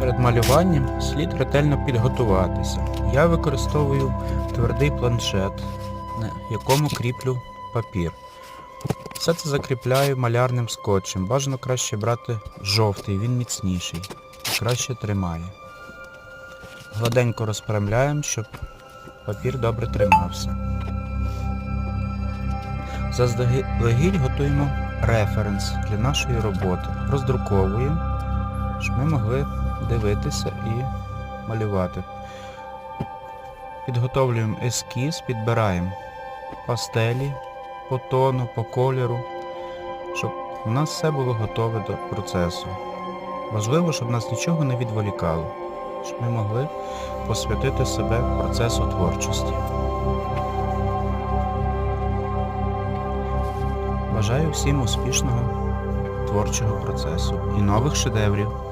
Перед малюванням слід ретельно підготуватися. Я використовую твердий планшет, на якому кріплю папір. Все це закріпляю малярним скотчем. Бажано краще брати жовтий, він міцніший краще тримає. Гладенько розпрямляємо, щоб папір добре тримався. Заздалегідь готуємо референс для нашої роботи. Роздруковуємо, щоб ми могли дивитися і малювати. Підготовлюємо ескіз, підбираємо пастелі по тону, по кольору, щоб у нас все було готове до процесу. Важливо, щоб нас нічого не відволікало, щоб ми могли посвятити себе процесу творчості. Бажаю всім успішного творчого процесу і нових шедеврів.